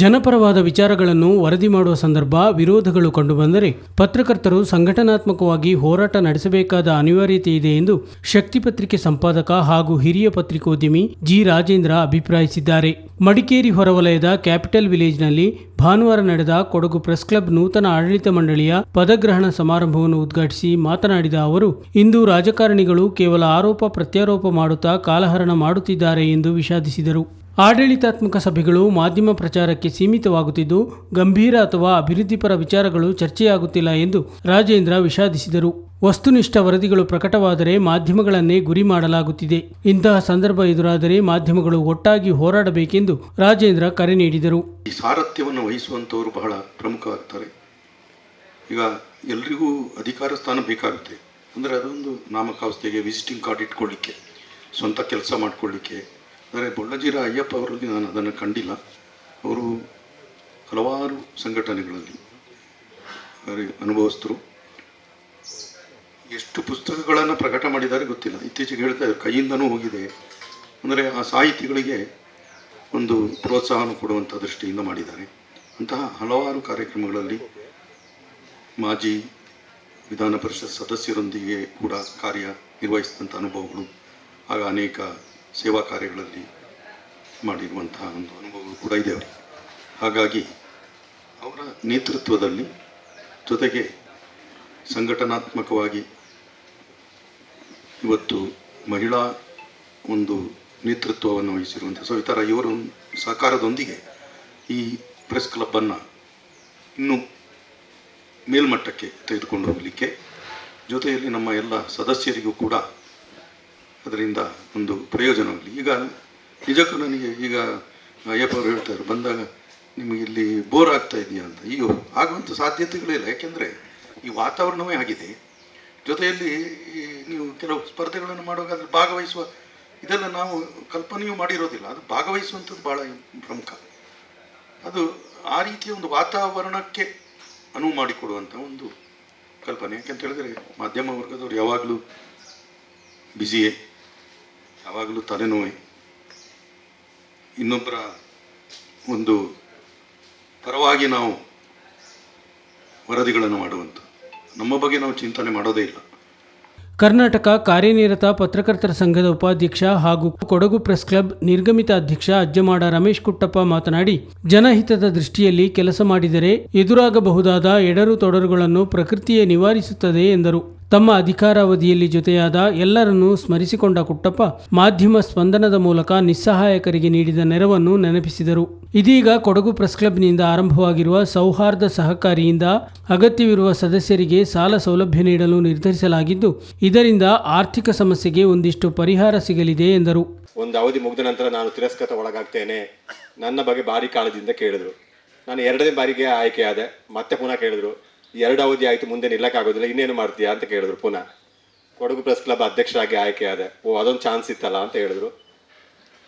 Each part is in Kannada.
ಜನಪರವಾದ ವಿಚಾರಗಳನ್ನು ವರದಿ ಮಾಡುವ ಸಂದರ್ಭ ವಿರೋಧಗಳು ಕಂಡುಬಂದರೆ ಪತ್ರಕರ್ತರು ಸಂಘಟನಾತ್ಮಕವಾಗಿ ಹೋರಾಟ ನಡೆಸಬೇಕಾದ ಅನಿವಾರ್ಯತೆ ಇದೆ ಎಂದು ಶಕ್ತಿ ಪತ್ರಿಕೆ ಸಂಪಾದಕ ಹಾಗೂ ಹಿರಿಯ ಪತ್ರಿಕೋದ್ಯಮಿ ಜಿ ರಾಜೇಂದ್ರ ಅಭಿಪ್ರಾಯಿಸಿದ್ದಾರೆ. ಮಡಿಕೇರಿ ಹೊರವಲಯದ ಕ್ಯಾಪಿಟಲ್ ವಿಲೇಜ್ನಲ್ಲಿ ಭಾನುವಾರ ನಡೆದ ಕೊಡಗು ಪ್ರೆಸ್ ಕ್ಲಬ್ ನೂತನ ಆಡಳಿತ ಮಂಡಳಿಯ ಪದಗ್ರಹಣ ಸಮಾರಂಭವನ್ನು ಉದ್ಘಾಟಿಸಿ ಮಾತನಾಡಿದ ಅವರು, ಇಂದು ರಾಜಕಾರಣಿಗಳು ಕೇವಲ ಆರೋಪ ಪ್ರತ್ಯಾರೋಪ ಮಾಡುತ್ತಾ ಕಾಲಹರಣ ಮಾಡುತ್ತಿದ್ದಾರೆ ಎಂದು ವಿಷಾದಿಸಿದರು. ಆಡಳಿತಾತ್ಮಕ ಸಭೆಗಳು ಮಾಧ್ಯಮ ಪ್ರಚಾರಕ್ಕೆ ಸೀಮಿತವಾಗುತ್ತಿದ್ದು, ಗಂಭೀರ ಅಥವಾ ಅಭಿವೃದ್ಧಿಪರ ವಿಚಾರಗಳು ಚರ್ಚೆಯಾಗುತ್ತಿಲ್ಲ ಎಂದು ರಾಜೇಂದ್ರ ವಿಷಾದಿಸಿದರು. ವಸ್ತುನಿಷ್ಠ ವರದಿಗಳು ಪ್ರಕಟವಾದರೆ ಮಾಧ್ಯಮಗಳನ್ನೇ ಗುರಿ ಮಾಡಲಾಗುತ್ತಿದೆ. ಇಂತಹ ಸಂದರ್ಭ ಎದುರಾದರೆ ಮಾಧ್ಯಮಗಳು ಒಟ್ಟಾಗಿ ಹೋರಾಡಬೇಕೆಂದು ರಾಜೇಂದ್ರ ಕರೆ ನೀಡಿದರು. ಈ ಸಾರಥ್ಯವನ್ನು ವಹಿಸುವಂತವರು ಬಹಳ ಪ್ರಮುಖವಾಗ್ತಾರೆ ಈಗ ಎಲ್ರಿಗೂ ಅಧಿಕಾರ ಸ್ಥಾನ ಬೇಕಾಗುತ್ತೆ. ಅಂದರೆ ಅದೊಂದು ನಾಮಕಾವಸ್ಥೆಗೆ ವಿಸಿಟಿಂಗ್ ಕಾರ್ಡ್ ಇಟ್ಕೊಳ್ಳಿಕ್ಕೆ, ಸ್ವಂತ ಕೆಲಸ ಮಾಡಿಕೊಳ್ಳಿಕ್ಕೆ ಅಂದರೆ ಬೊಳ್ಳಜೀರ ಅಯ್ಯಪ್ಪ ಅವರಲ್ಲಿ ನಾನು ಅದನ್ನು ಕಂಡಿಲ್ಲ. ಅವರು ಹಲವಾರು ಸಂಘಟನೆಗಳಲ್ಲಿ ಅನುಭವಿಸ್ತರು ಎಷ್ಟು ಪುಸ್ತಕಗಳನ್ನು ಪ್ರಕಟ ಮಾಡಿದ್ದಾರೆ ಗೊತ್ತಿಲ್ಲ. ಇತ್ತೀಚೆಗೆ ಹೇಳ್ತಾ ಇದ್ದಾರೆ, ಕೈಯಿಂದನೂ ಹೋಗಿದೆ. ಅಂದರೆ ಆ ಸಾಹಿತಿಗಳಿಗೆ ಒಂದು ಪ್ರೋತ್ಸಾಹವನ್ನು ಕೊಡುವಂಥ ದೃಷ್ಟಿಯಿಂದ ಮಾಡಿದ್ದಾರೆ. ಅಂತಹ ಹಲವಾರು ಕಾರ್ಯಕ್ರಮಗಳಲ್ಲಿ ಮಾಜಿ ವಿಧಾನ ಪರಿಷತ್ ಸದಸ್ಯರೊಂದಿಗೆ ಕೂಡ ಕಾರ್ಯ ನಿರ್ವಹಿಸಿದಂಥ ಅನುಭವಗಳು, ಆಗ ಅನೇಕ ಸೇವಾ ಕಾರ್ಯಗಳಲ್ಲಿ ಮಾಡಿರುವಂತಹ ಒಂದು ಅನುಭವಗಳು ಕೂಡ ಇದೆ ಅವರಿಗೆ. ಹಾಗಾಗಿ ಅವರ ನೇತೃತ್ವದಲ್ಲಿ ಜೊತೆಗೆ ಸಂಘಟನಾತ್ಮಕವಾಗಿ ಇವತ್ತು ಮಹಿಳಾ ಒಂದು ನೇತೃತ್ವವನ್ನು ವಹಿಸಿರುವಂಥ ಸವಿತಾರ ಇವರ ಸಹಕಾರದೊಂದಿಗೆ ಈ ಪ್ರೆಸ್ ಕ್ಲಬ್ಬನ್ನು ಇನ್ನೂ ಮೇಲ್ಮಟ್ಟಕ್ಕೆ ತೆಗೆದುಕೊಂಡು ಹೋಗಲಿಕ್ಕೆ ಜೊತೆಯಲ್ಲಿ ನಮ್ಮ ಎಲ್ಲ ಸದಸ್ಯರಿಗೂ ಕೂಡ ಅದರಿಂದ ಒಂದು ಪ್ರಯೋಜನವಾಗಲಿ ಈಗ ನಿಜಕ್ಕೂ ನನಗೆ ಈಗ ಅಯ್ಯಪ್ಪ ಅವರು ಹೇಳ್ತಾರೆ, ಬಂದಾಗ ನಿಮಗೆ ಇಲ್ಲಿ ಬೋರ್ ಆಗ್ತಾ ಇದೆಯಾ ಅಂತ. ಅಯ್ಯೋ ಆಗುವಂಥ ಸಾಧ್ಯತೆಗಳಿಲ್ಲ ಯಾಕೆಂದರೆ ಈ ವಾತಾವರಣವೇ ಆಗಿದೆ. ಜೊತೆಯಲ್ಲಿ ನೀವು ಕೆಲವು ಸ್ಪರ್ಧೆಗಳನ್ನು ಮಾಡುವಾಗ ಅದ್ರ ಭಾಗವಹಿಸುವ ಇದೆಲ್ಲ ನಾವು ಕಲ್ಪನೆಯೂ ಮಾಡಿರೋದಿಲ್ಲ. ಅದು ಭಾಗವಹಿಸುವಂಥದ್ದು ಭಾಳ ಪ್ರಮುಖ. ಅದು ಆ ರೀತಿಯ ಒಂದು ವಾತಾವರಣಕ್ಕೆ ಅನುವು ಮಾಡಿಕೊಡುವಂಥ ಒಂದು ಕಲ್ಪನೆ. ಯಾಕೆಂತ ಹೇಳಿದ್ರೆ ಮಾಧ್ಯಮ ವರ್ಗದವರು ಯಾವಾಗಲೂ ಬ್ಯುಸಿಯೇ ಯಾವಾಗಲೂ ತಲೆನೋವು. ಇನ್ನೊಬ್ಬರ ಒಂದು ಪರವಾಗಿ ನಾವು ವರದಿಗಳನ್ನು ಮಾಡುವಂಥ ನಮ್ಮ ಬಗ್ಗೆ ನಾವು ಚಿಂತನೆ ಮಾಡೋದೇ ಇಲ್ಲ. ಕರ್ನಾಟಕ ಕಾರ್ಯನಿರತ ಪತ್ರಕರ್ತರ ಸಂಘದ ಉಪಾಧ್ಯಕ್ಷ ಹಾಗೂ ಕೊಡಗು ಪ್ರೆಸ್ ಕ್ಲಬ್ ನಿರ್ಗಮಿತ ಅಧ್ಯಕ್ಷ ಅಜ್ಜಮಾಡ ರಮೇಶ್ ಕುಟ್ಟಪ್ಪ ಮಾತನಾಡಿ, ಜನಹಿತದ ದೃಷ್ಟಿಯಲ್ಲಿ ಕೆಲಸ ಮಾಡಿದರೆ ಎದುರಾಗಬಹುದಾದ ಎಡರು ತೊಡರುಗಳನ್ನು ಪ್ರಕೃತಿಯೇ ನಿವಾರಿಸುತ್ತದೆ ಎಂದರು. ತಮ್ಮ ಅಧಿಕಾರಾವಧಿಯಲ್ಲಿ ಜೊತೆಯಾದ ಎಲ್ಲರನ್ನೂ ಸ್ಮರಿಸಿಕೊಂಡ ಕುಟ್ಟಪ್ಪ ಮಾಧ್ಯಮ ಸ್ಪಂದನದ ಮೂಲಕ ನಿಸ್ಸಹಾಯಕರಿಗೆ ನೀಡಿದ ನೆರವನ್ನು ನೆನಪಿಸಿದರು. ಇದೀಗ ಕೊಡಗು ಪ್ರೆಸ್ ಕ್ಲಬ್ನಿಂದ ಆರಂಭವಾಗಿರುವ ಸೌಹಾರ್ದ ಸಹಕಾರಿಯಿಂದ ಅಗತ್ಯವಿರುವ ಸದಸ್ಯರಿಗೆ ಸಾಲ ಸೌಲಭ್ಯ ನೀಡಲು ನಿರ್ಧರಿಸಲಾಗಿದ್ದು, ಇದರಿಂದ ಆರ್ಥಿಕ ಸಮಸ್ಯೆಗೆ ಒಂದಿಷ್ಟು ಪರಿಹಾರ ಸಿಗಲಿದೆ ಎಂದರು. ಒಂದು ಅವಧಿ ಮುಗಿದ ನಂತರ ನಾನು ತಿರಸ್ಕೃತ ಒಳಗಾಗ್ತೇನೆ. ನನ್ನ ಬಗ್ಗೆ ಭಾರಿ ಕಾಳಜಿಯಿಂದ ಕೇಳಿದ್ರು. ನಾನು ಎರಡನೇ ಬಾರಿಗೆ ಆಯ್ಕೆಯಾದೆ, ಮತ್ತೆ ಪುನಃ ಕೇಳಿದ್ರು. ಎರಡು ಅವಧಿ ಆಯಿತು, ಮುಂದೆ ನಿಲ್ಲಕ್ಕಾಗೋದಿಲ್ಲ ಇನ್ನೇನು ಮಾಡ್ತೀಯಾ ಅಂತ ಕೇಳಿದ್ರು ಪುನಃ. ಕೊಡಗು ಪ್ರೆಸ್ ಕ್ಲಬ್ ಅಧ್ಯಕ್ಷರಾಗಿ ಆಯ್ಕೆ ಆದೆ. ಓ, ಅದೊಂದು ಚಾನ್ಸ್ ಇತ್ತಲ್ಲ ಅಂತ ಹೇಳಿದ್ರು.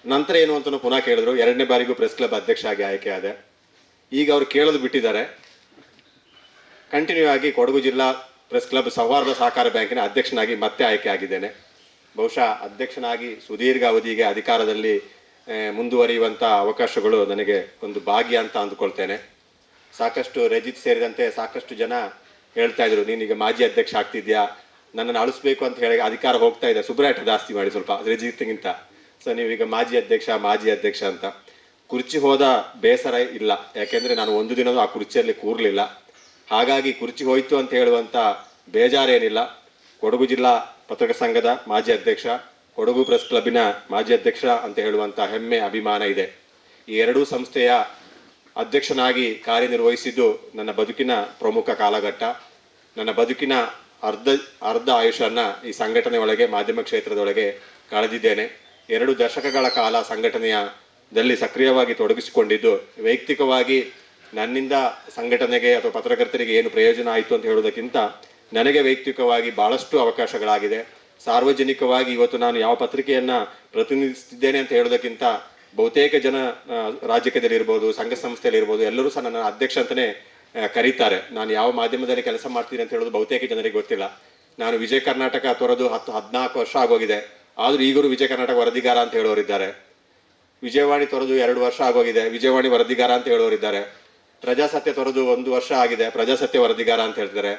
ನಂತರ ಏನು ಅಂತ ಪುನಃ ಕೇಳಿದ್ರು, ಎರಡನೇ ಬಾರಿಗೂ ಪ್ರೆಸ್ ಕ್ಲಬ್ ಅಧ್ಯಕ್ಷ ಆಗಿ ಆದೆ. ಈಗ ಅವ್ರು ಕೇಳೋದು ಬಿಟ್ಟಿದ್ದಾರೆ. ಕಂಟಿನ್ಯೂ ಆಗಿ ಕೊಡಗು ಜಿಲ್ಲಾ ಪ್ರೆಸ್ ಕ್ಲಬ್ ಸೌಹಾರ್ದ ಸಹಕಾರ ಬ್ಯಾಂಕಿನ ಅಧ್ಯಕ್ಷನಾಗಿ ಮತ್ತೆ ಆಯ್ಕೆ ಆಗಿದ್ದೇನೆ. ಬಹುಶಃ ಅಧ್ಯಕ್ಷನಾಗಿ ಸುದೀರ್ಘ ಅವಧಿಗೆ ಅಧಿಕಾರದಲ್ಲಿ ಮುಂದುವರಿಯುವಂಥ ಅವಕಾಶಗಳು ನನಗೆ ಒಂದು ಭಾಗ್ಯ ಅಂತ ಅಂದುಕೊಳ್ತೇನೆ. ಸಾಕಷ್ಟು ರಜಿತ್ ಸೇರಿದಂತೆ ಸಾಕಷ್ಟು ಜನ ಹೇಳ್ತಾ ಇದ್ರು ನೀನೀಗ ಮಾಜಿ ಅಧ್ಯಕ್ಷ ಆಗ್ತಿದ್ಯಾ? ನನ್ನನ್ನು ಅಳಿಸ್ಬೇಕು ಅಂತ ಹೇಳಿ ಅಧಿಕಾರ ಹೋಗ್ತಾ ಇದೆ. ಸುಬ್ರಾಟ ಜಾಸ್ತಿ ಮಾಡಿ ಸ್ವಲ್ಪ ರಜಿತ್ಗಿಂತ ಸೊ ನೀವೀಗ ಮಾಜಿ ಅಧ್ಯಕ್ಷ ಮಾಜಿ ಅಧ್ಯಕ್ಷ ಅಂತ. ಕುರ್ಚಿ ಹೋದ ಬೇಸರ ಇಲ್ಲ. ಯಾಕೆಂದ್ರೆ ನಾನು ಒಂದು ದಿನವೂ ಆ ಕುರ್ಚಿಯಲ್ಲಿ ಕೂರಲಿಲ್ಲ. ಹಾಗಾಗಿ ಕುರ್ಚಿ ಹೋಯ್ತು ಅಂತ ಹೇಳುವಂತ ಬೇಜಾರೇನಿಲ್ಲ. ಕೊಡಗು ಜಿಲ್ಲಾ ಪತ್ರಕ ಸಂಘದ ಮಾಜಿ ಅಧ್ಯಕ್ಷ, ಕೊಡಗು ಪ್ರೆಸ್ ಕ್ಲಬ್ಬಿನ ಮಾಜಿ ಅಧ್ಯಕ್ಷ ಅಂತ ಹೇಳುವಂತ ಹೆಮ್ಮೆ, ಅಭಿಮಾನ ಇದೆ. ಈ ಎರಡೂ ಸಂಸ್ಥೆಯ ಅಧ್ಯಕ್ಷನಾಗಿ ಕಾರ್ಯನಿರ್ವಹಿಸಿದ್ದು ನನ್ನ ಬದುಕಿನ ಪ್ರಮುಖ ಕಾಲಘಟ್ಟ. ನನ್ನ ಬದುಕಿನ ಅರ್ಧ ಅರ್ಧ ಆಯುಷನ್ನು ಈ ಸಂಘಟನೆ ಒಳಗೆ, ಮಾಧ್ಯಮ ಕ್ಷೇತ್ರದೊಳಗೆ ಕಳೆದಿದ್ದೇನೆ. ಎರಡು ದಶಕಗಳ ಕಾಲ ಸಂಘಟನೆಯದಲ್ಲಿ ಸಕ್ರಿಯವಾಗಿ ತೊಡಗಿಸಿಕೊಂಡಿದ್ದು, ವೈಯಕ್ತಿಕವಾಗಿ ನನ್ನಿಂದ ಸಂಘಟನೆಗೆ ಅಥವಾ ಪತ್ರಕರ್ತರಿಗೆ ಏನು ಪ್ರಯೋಜನ ಆಯಿತು ಅಂತ ಹೇಳೋದಕ್ಕಿಂತ ನನಗೆ ವೈಯಕ್ತಿಕವಾಗಿ ಬಹಳಷ್ಟು ಅವಕಾಶಗಳಾಗಿದೆ. ಸಾರ್ವಜನಿಕವಾಗಿ ಇವತ್ತು ನಾನು ಯಾವ ಪತ್ರಿಕೆಯನ್ನು ಪ್ರತಿನಿಧಿಸುತ್ತಿದ್ದೇನೆ ಅಂತ ಹೇಳೋದಕ್ಕಿಂತ ಬಹುತೇಕ ಜನ ರಾಜಕೀಯದಲ್ಲಿ ಇರ್ಬೋದು ಸಂಘ ಸಂಸ್ಥೆಯಲ್ಲಿ ಇರ್ಬೋದು ಎಲ್ಲರೂ ಸಹ ನನ್ನ ಅಧ್ಯಕ್ಷ ಅಂತಲೇ ಕರೀತಾರೆ. ನಾನು ಯಾವ ಮಾಧ್ಯಮದಲ್ಲಿ ಕೆಲಸ ಮಾಡ್ತೀನಿ ಅಂತ ಹೇಳೋದು ಬಹುತೇಕ ಜನರಿಗೆ ಗೊತ್ತಿಲ್ಲ. ನಾನು ವಿಜಯ ಕರ್ನಾಟಕ ತೊರೆದು ಹತ್ತು, ಹದಿನಾಲ್ಕು ವರ್ಷ ಆಗೋಗಿದೆ. ಆದರೂ ಈಗಲೂ ವಿಜಯ ಕರ್ನಾಟಕ ವರದಿಗಾರ ಅಂತ ಹೇಳೋರಿದ್ದಾರೆ. ವಿಜಯವಾಣಿ ತೊರೆದು ಎರಡು ವರ್ಷ ಆಗೋಗಿದೆ. ವಿಜಯವಾಣಿ ವರದಿಗಾರ ಅಂತ ಹೇಳೋರಿದ್ದಾರೆ. ಪ್ರಜಾಸತ್ಯ ತೊರೆದು ಒಂದು ವರ್ಷ ಆಗಿದೆ. ಪ್ರಜಾಸತ್ಯ ವರದಿಗಾರ ಅಂತ ಹೇಳ್ತಾರೆ.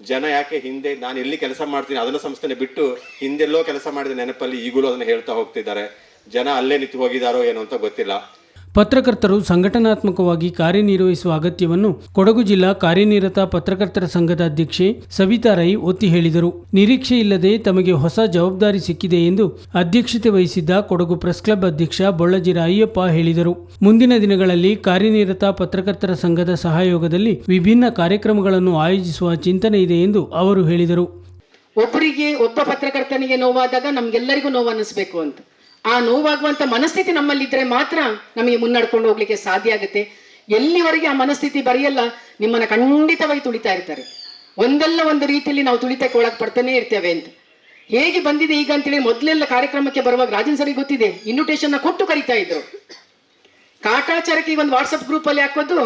ಜನ ಯಾಕೆ ಹಿಂದೆ, ನಾನು ಎಲ್ಲಿ ಕೆಲಸ ಮಾಡ್ತೀನಿ, ಅದನ್ನ ಸಂಸ್ಥೆನೆ ಬಿಟ್ಟು ಹಿಂದೆಲ್ಲೋ ಕೆಲಸ ಮಾಡಿದ ನೆನಪಲ್ಲಿ ಈಗಲೂ ಅದನ್ನ ಹೇಳ್ತಾ ಹೋಗ್ತಿದ್ದಾರೆ. ಜನ ಅಲ್ಲೇ ನಿಂತು ಹೋಗಿದಾರೋ ಏನೋ ಅಂತ ಗೊತ್ತಿಲ್ಲ. ಪತ್ರಕರ್ತರು ಸಂಘಟನಾತ್ಮಕವಾಗಿ ಕಾರ್ಯನಿರ್ವಹಿಸುವ ಅಗತ್ಯವನ್ನು ಕೊಡಗು ಜಿಲ್ಲಾ ಕಾರ್ಯನಿರತ ಪತ್ರಕರ್ತರ ಸಂಘದ ಅಧ್ಯಕ್ಷೆ ಸವಿತಾ ರೈ ಒತ್ತಿ ಹೇಳಿದರು. ನಿರೀಕ್ಷೆ ಇಲ್ಲದೆ ತಮಗೆ ಹೊಸ ಜವಾಬ್ದಾರಿ ಸಿಕ್ಕಿದೆ ಎಂದು ಅಧ್ಯಕ್ಷತೆ ವಹಿಸಿದ್ದ ಕೊಡಗು ಪ್ರೆಸ್ ಕ್ಲಬ್ ಅಧ್ಯಕ್ಷ ಬೊಳ್ಳಜಿರ ಅಯ್ಯಪ್ಪ ಹೇಳಿದರು. ಮುಂದಿನ ದಿನಗಳಲ್ಲಿ ಕಾರ್ಯನಿರತ ಪತ್ರಕರ್ತರ ಸಂಘದ ಸಹಯೋಗದಲ್ಲಿ ವಿಭಿನ್ನ ಕಾರ್ಯಕ್ರಮಗಳನ್ನು ಆಯೋಜಿಸುವ ಚಿಂತನೆ ಇದೆ ಎಂದು ಅವರು ಹೇಳಿದರು. ಒಬ್ಬರಿಗೆ ಒಬ್ಬ ಪತ್ರಕರ್ತನಿಗೆ ನೋವಾದಾಗ ನಮ್ಗೆಲ್ಲರಿಗೂ ನೋವು ಅನ್ನಿಸ್ಬೇಕು ಅಂತ. ಆ ನೋವಾಗುವಂತ ಮನಸ್ಥಿತಿ ನಮ್ಮಲ್ಲಿದ್ರೆ ಮಾತ್ರ ನಮಗೆ ಮುನ್ನಡ್ಕೊಂಡು ಹೋಗ್ಲಿಕ್ಕೆ ಸಾಧ್ಯ ಆಗುತ್ತೆ. ಎಲ್ಲಿವರೆಗೆ ಆ ಮನಸ್ಥಿತಿ ಬರೆಯಲ್ಲ, ನಿಮ್ಮನ್ನ ಖಂಡಿತವಾಗಿ ತುಳಿತಾ ಇರ್ತಾರೆ. ಒಂದಲ್ಲ ಒಂದು ರೀತಿಯಲ್ಲಿ ನಾವು ತುಳಿತಕ್ಕೆ ಪಡ್ತಾನೆ ಇರ್ತೇವೆ ಅಂತ. ಹೇಗೆ ಬಂದಿದೆ ಈಗ ಅಂತೇಳಿ ಮೊದಲೆಲ್ಲ ಕಾರ್ಯಕ್ರಮಕ್ಕೆ ಬರುವಾಗ ರಾಜನ್ ಸರಿಗೆ ಗೊತ್ತಿದೆ ಇನ್ವಿಟೇಷನ್ ಕೊಟ್ಟು ಕರಿತಾ ಇದ್ರು. ಕಾಟಾಚಾರಕ್ಕೆ ಒಂದು ವಾಟ್ಸಪ್ ಗ್ರೂಪ್ ಅಲ್ಲಿ ಹಾಕೋದು,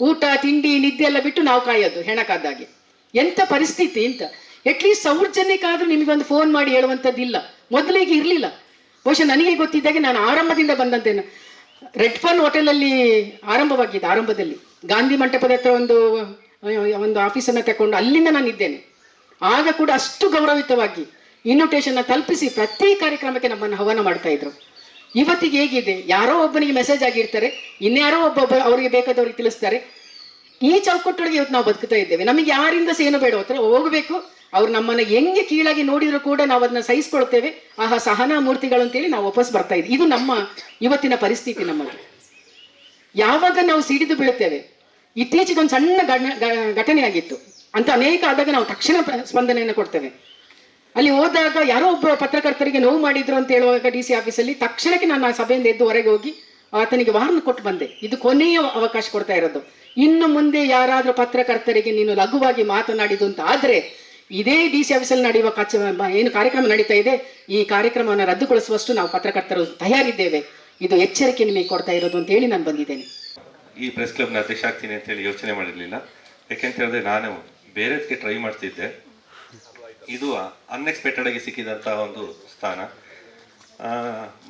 ಊಟ, ತಿಂಡಿ, ನಿದ್ದೆ ಎಲ್ಲ ಬಿಟ್ಟು ನಾವು ಕಾಯೋದು ಹೆಣಕಾದಾಗೆ. ಎಂತ ಪರಿಸ್ಥಿತಿ ಅಂತ. ಅಟ್ಲೀಸ್ಟ್ ಸೌರ್ಜನ್ಯಕ್ಕಾದ್ರೂ ನಿಮಗೊಂದು ಫೋನ್ ಮಾಡಿ ಹೇಳುವಂಥದ್ದಿಲ್ಲ ಮೊದಲಿಗೆ ಇರಲಿಲ್ಲ. ಬಹುಶಃ ನನಗೆ ಗೊತ್ತಿದ್ದಾಗೆ ನಾನು ಆರಂಭದಿಂದ ಬಂದಂತೇನು. ರೆಡ್ ಫನ್ ಹೋಟೆಲಲ್ಲಿ ಆರಂಭವಾಗಿದ್ದು, ಆರಂಭದಲ್ಲಿ. ಗಾಂಧಿ ಮಂಟಪದ ಹತ್ರ ಒಂದು ಒಂದು ಆಫೀಸನ್ನು ತಕೊಂಡು ಅಲ್ಲಿಂದ ನಾನು ಇದ್ದೇನೆ. ಆಗ ಕೂಡ ಅಷ್ಟು ಗೌರವಿತವಾಗಿ ಇನ್ವಿಟೇಷನ್ ತಲುಪಿಸಿ ಪ್ರತಿ ಕಾರ್ಯಕ್ರಮಕ್ಕೆ ನಮ್ಮನ್ನು ಹವನ ಮಾಡ್ತಾ ಇದ್ರು. ಇವತ್ತಿಗೆ ಹೇಗಿದೆ, ಯಾರೋ ಒಬ್ಬನಿಗೆ ಮೆಸೇಜ್ ಆಗಿರ್ತಾರೆ, ಇನ್ಯಾರೋ ಒಬ್ಬ ಅವರಿಗೆ ಬೇಕಾದವ್ರಿಗೆ ತಿಳಿಸ್ತಾರೆ. ಈ ಚೌಕಟ್ಟೊಳಗೆ ಇವತ್ತು ನಾವು ಬದುಕ್ತಾ ಇದ್ದೇವೆ. ನಮಗೆ ಯಾರಿಂದ ಸೇನು ಬೇಡ ಹತ್ರ ಹೋಗಬೇಕು ಅವ್ರು ನಮ್ಮನ್ನ ಹೆಂಗೆ ಕೀಳಾಗಿ ನೋಡಿದ್ರು ಕೂಡ ನಾವು ಅದನ್ನ ಸಹಿಸ್ಕೊಳ್ತೇವೆ. ಆಹಾ, ಸಹನಾ ಮೂರ್ತಿಗಳು ಅಂತೇಳಿ ನಾವು ವಾಪಸ್ ಬರ್ತಾ ಇದ್ವಿ. ಇದು ನಮ್ಮ ಇವತ್ತಿನ ಪರಿಸ್ಥಿತಿ ನಮ್ಮದು ಯಾವಾಗ ನಾವು ಸಿಡಿದು ಬೀಳುತ್ತೇವೆ ಇತ್ತೀಚೆಗೆ ಒಂದು ಸಣ್ಣ ಘಟನೆ ಆಗಿತ್ತು. ಅಂತ ಅನೇಕ ಆದಾಗ ನಾವು ತಕ್ಷಣ ಸ್ಪಂದನೆಯನ್ನು ಕೊಡ್ತೇವೆ. ಅಲ್ಲಿ ಹೋದಾಗ ಯಾರೋ ಒಬ್ಬ ಪತ್ರಕರ್ತರಿಗೆ ನೋವು ಮಾಡಿದ್ರು ಅಂತ ಹೇಳುವಾಗ ಡಿ ಸಿ ಆಫೀಸಲ್ಲಿ ತಕ್ಷಣಕ್ಕೆ ನಾನು ಆ ಸಭೆಯಿಂದ ಎದ್ದು ಹೊರಗೆ ಹೋಗಿ ಆತನಿಗೆ ವಾರ್ನ್ ಕೊಟ್ಟು ಬಂದೆ. ಇದು ಕೊನೆಯ ಅವಕಾಶ ಕೊಡ್ತಾ ಇರೋದು. ಇನ್ನು ಮುಂದೆ ಯಾರಾದರೂ ಪತ್ರಕರ್ತರಿಗೆ ನೀನು ಲಘುವಾಗಿ ಮಾತನಾಡಿದು ಅಂತ ಆದ್ರೆ ಇದೇ ಡಿ ಸಿ ಆಫೀಸಲ್ಲಿ ನಡೆಯುವ ಕಚ ಏನು ಕಾರ್ಯಕ್ರಮ ನಡೀತಾ ಇದೆ, ಈ ಕಾರ್ಯಕ್ರಮವನ್ನು ರದ್ದುಗೊಳಿಸುವಷ್ಟು ನಾವು ಪತ್ರಕರ್ತರು ತಯಾರಿದ್ದೇವೆ. ಇದು ಎಚ್ಚರಿಕೆ ನಿಮಗೆ ಕೊಡ್ತಾ ಇರೋದು ಅಂತ ಹೇಳಿ ನಾನು ಬಂದಿದ್ದೇನೆ. ಈ ಪ್ರೆಸ್ ಕ್ಲಬ್ನ ಅಧ್ಯಕ್ಷ ಆಗ್ತೀನಿ ಅಂತೇಳಿ ಯೋಚನೆ ಮಾಡಿರಲಿಲ್ಲ. ಯಾಕೆಂತ ಹೇಳಿದ್ರೆ ನಾನು ಬೇರೆದಕ್ಕೆ ಟ್ರೈ ಮಾಡ್ತಿದ್ದೆ. ಇದು ಅನ್ಎಕ್ಸ್ಪೆಕ್ಟೆಡ್ ಆಗಿ ಸಿಕ್ಕಿದಂತಹ ಒಂದು ಸ್ಥಾನ.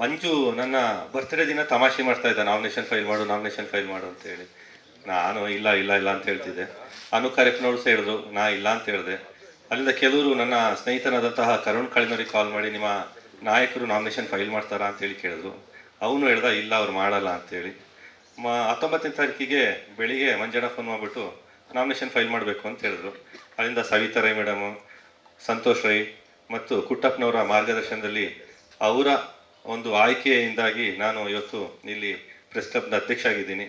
ಮಂಜು ನನ್ನ ಬರ್ತ್ಡೇ ದಿನ ತಮಾಷೆ ಮಾಡ್ತಾ ಇದ್ದ ನಾಮಿನೇಷನ್ ಫೈಲ್ ಮಾಡು ನಾಮಿನೇಷನ್ ಫೈಲ್ ಮಾಡು ಅಂತ ಹೇಳಿ. ನಾನು ಇಲ್ಲ ಇಲ್ಲ ಇಲ್ಲ ಅಂತ ಹೇಳ್ತಿದ್ದೆ. ಅನು ಕಾರ್ಯಕ್ರಮಗಳು ಸಹ ಹೇಳಿದ್ರು, ನಾ ಇಲ್ಲ ಅಂತ ಹೇಳಿದೆ. ಅಲ್ಲಿಂದ ಕೆಲವರು ನನ್ನ ಸ್ನೇಹಿತನಾದಂತಹ ಕರುಣ್ ಕಳಿನವ್ರಿಗೆ ಕಾಲ್ ಮಾಡಿ ನಿಮ್ಮ ನಾಯಕರು ನಾಮಿನೇಷನ್ ಫೈಲ್ ಮಾಡ್ತಾರಾ ಅಂತೇಳಿ ಕೇಳಿದ್ರು. ಅವನು ಹೇಳ್ದ, ಇಲ್ಲ, ಅವ್ರು ಮಾಡಲ್ಲ ಅಂತೇಳಿ. ಮ, ಹತ್ತೊಂಬತ್ತನೇ ತಾರೀಕಿಗೆ ಬೆಳಿಗ್ಗೆ ಮಂಜಣ್ಣ ಫೋನ್ ಮಾಡಿಬಿಟ್ಟು ನಾಮಿನೇಷನ್ ಫೈಲ್ ಮಾಡಬೇಕು ಅಂತ ಹೇಳಿದ್ರು. ಅಲ್ಲಿಂದ ಸವಿತಾ ರೈ ಮೇಡಮು ಸಂತೋಷ್ ರೈ ಮತ್ತು ಕುಟ್ಟಪ್ಪನವರ ಮಾರ್ಗದರ್ಶನದಲ್ಲಿ ಅವರ ಒಂದು ಆಯ್ಕೆಯಿಂದಾಗಿ ನಾನು ಇವತ್ತು ಇಲ್ಲಿ ಪ್ರೆಸ್ ಕ್ಲಬ್ನ ಅಧ್ಯಕ್ಷ ಆಗಿದ್ದೀನಿ.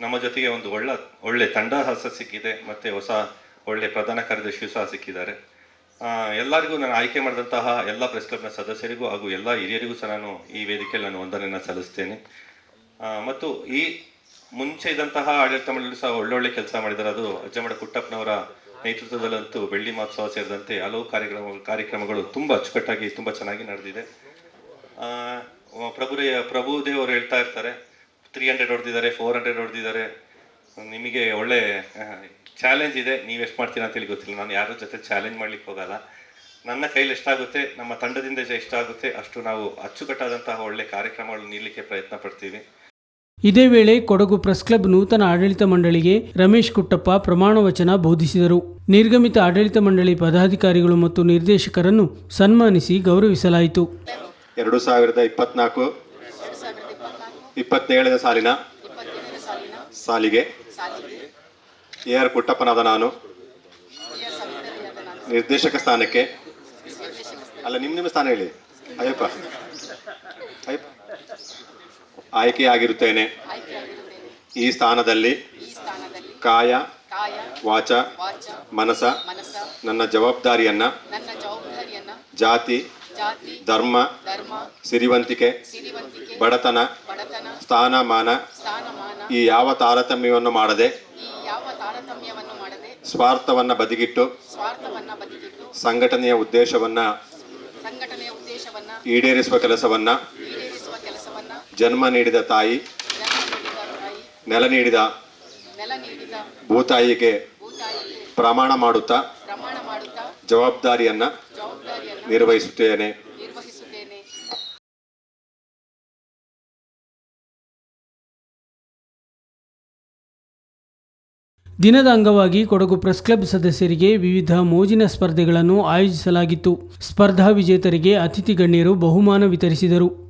ನಮ್ಮ ಜೊತೆಗೆ ಒಂದು ಒಳ್ಳೆ ಒಳ್ಳೆ ತಂಡ ಸಿಕ್ಕಿದೆ, ಮತ್ತು ಹೊಸ ಒಳ್ಳೆ ಪ್ರಧಾನ ಕಾರ್ಯದರ್ಶಿಯು ಸಹ ಸಿಕ್ಕಿದ್ದಾರೆ. ಎಲ್ಲರಿಗೂ ನಾನು ಆಯ್ಕೆ ಮಾಡಿದಂತಹ ಎಲ್ಲ ಪ್ರೆಸ್ ಕ್ಲಬ್ನ ಸದಸ್ಯರಿಗೂ ಹಾಗೂ ಎಲ್ಲ ಹಿರಿಯರಿಗೂ ಸಹ ನಾನು ಈ ವೇದಿಕೆಯಲ್ಲಿ ನಾನು ವಂದನೆಯನ್ನು ಸಲ್ಲಿಸ್ತೇನೆ. ಮತ್ತು ಈ ಮುಂಚೆ ಇದ್ದಂತಹ ಆಡಳಿತ ಮಂಡಳಿ ಸಹ ಒಳ್ಳೊಳ್ಳೆ ಕೆಲಸ ಮಾಡಿದ್ದಾರೆ. ಅದು ಅಜ್ಜಮಡ ಕುಟ್ಟಪ್ಪನವರ ನೇತೃತ್ವದಲ್ಲಂತೂ ಬೆಳ್ಳಿ ಮಹೋತ್ಸವ ಸೇರಿದಂತೆ ಹಲವು ಕಾರ್ಯಕ್ರಮ, ಕಾರ್ಯಕ್ರಮಗಳು ತುಂಬ ಅಚ್ಚುಕಟ್ಟಾಗಿ ತುಂಬ ಚೆನ್ನಾಗಿ ನಡೆದಿದೆ. ಪ್ರಭು ಪ್ರಭುರೇ, ಪ್ರಭುದೇವ್ ಅವರು ಹೇಳ್ತಾ ಇರ್ತಾರೆ ತ್ರೀ ಹಂಡ್ರೆಡ್ ಹೊಡೆದಿದ್ದಾರೆ ಫೋರ್ ಹಂಡ್ರೆಡ್ ಹೊಡೆದಿದ್ದಾರೆ. ನಿಮಗೆ ಒಳ್ಳೆ ಚಾಲೆಂಜ್ ಇದೆ ನೀವು ಎಷ್ಟು ಮಾಡ್ತೀರಾ ಅಂತೇಳಿ ಗೊತ್ತಿಲ್ಲ. ನಾನು ಯಾರ ಜೊತೆ ಚಾಲೆಂಜ್ ಮಾಡ್ಲಿಕ್ಕೆ ಹೋಗಲ್ಲ. ನನ್ನ ಕೈಲಿ ಎಷ್ಟಾಗುತ್ತೆ ನಮ್ಮ ತಂಡದಿಂದ ಎಷ್ಟಾಗುತ್ತೆ ಅಷ್ಟು ನಾವು ಅಚ್ಚುಕಟ್ಟಾದಂತಹ ಒಳ್ಳೆ ಕಾರ್ಯಕ್ರಮಗಳನ್ನು ನೀಡಲಿಕ್ಕೆ ಪ್ರಯತ್ನ ಪಡ್ತೀವಿ. ಇದೇ ವೇಳೆ ಕೊಡಗು ಪ್ರೆಸ್ ಕ್ಲಬ್ ನೂತನ ಆಡಳಿತ ಮಂಡಳಿಗೆ ರಮೇಶ್ ಕುಟ್ಟಪ್ಪ ಪ್ರಮಾಣ ವಚನ ಬೋಧಿಸಿದರು. ನಿರ್ಗಮಿತ ಆಡಳಿತ ಮಂಡಳಿ ಪದಾಧಿಕಾರಿಗಳು ಮತ್ತು ನಿರ್ದೇಶಕರನ್ನು ಸನ್ಮಾನಿಸಿ ಗೌರವಿಸಲಾಯಿತು. ಎರಡು ಸಾವಿರದ ಇಪ್ಪತ್ನಾಲ್ಕು ಇಪ್ಪತ್ತೇಳನೇ ಸಾಲಿನ ಸಾಲಿಗೆ ಎ ಆರ್ ಕುಟ್ಟಪ್ಪನಾದ ನಾನು. ನಿರ್ದೇಶಕ ಸ್ಥಾನಕ್ಕೆ. ಅಲ್ಲ ನಿಮ್ಮ ನಿಮ್ಮ ಸ್ಥಾನ ಹೇಳಿ. ಅಯ್ಯಪ್ಪ. ಅಯ್ಯಪ್ಪ. ಆಯ್ಕೆಯಾಗಿರುತ್ತೇನೆ ಈ ಸ್ಥಾನದಲ್ಲಿ ಕಾಯ, ವಾಚ, ಮನಸ, ನನ್ನ ಜವಾಬ್ದಾರಿಯನ್ನ, ಜಾತಿ, ಧರ್ಮ, ಸಿರಿವಂತಿಕೆ, ಬಡತನ, ಸ್ಥಾನಮಾನ, ಈ ಯಾವ ತಾರತಮ್ಯವನ್ನು ಮಾಡದೆ ಈ ಯಾವ ತಾರತಮ್ಯವನ್ನು ಮಾಡದೆ ಸ್ವಾರ್ಥವನ್ನ ಬದಿಗಿಟ್ಟು ಸ್ವಾರ್ಥವನ್ನ ಬದಿಗಿಟ್ಟು ಸಂಘಟನೆಯ ಉದ್ದೇಶವನ್ನ ಸಂಘಟನೆಯ ಉದ್ದೇಶವನ್ನ ಈಡೇರಿಸುವ ಕೆಲಸವನ್ನ ಜನ್ಮ ನೀಡಿದ ತಾಯಿ ನೆಲ ನೀಡಿದ ನೆಲ ನೀಡಿದ ಭೂತಾಯಿಗೆ ಪ್ರಮಾಣ ಮಾಡುತ್ತಾ ಜವಾಬ್ದಾರಿಯನ್ನು ನಿರ್ವಹಿಸುತ್ತೇನೆ. ದಿನದ ಅಂಗವಾಗಿ ಕೊಡಗು ಪ್ರೆಸ್ ಕ್ಲಬ್ ಸದಸ್ಯರಿಗೆ ವಿವಿಧ ಮೋಜಿನ ಸ್ಪರ್ಧೆಗಳನ್ನು ಆಯೋಜಿಸಲಾಗಿತ್ತು. ಸ್ಪರ್ಧಾ ವಿಜೇತರಿಗೆ ಅತಿಥಿ ಗಣ್ಯರು ಬಹುಮಾನ ವಿತರಿಸಿದರು.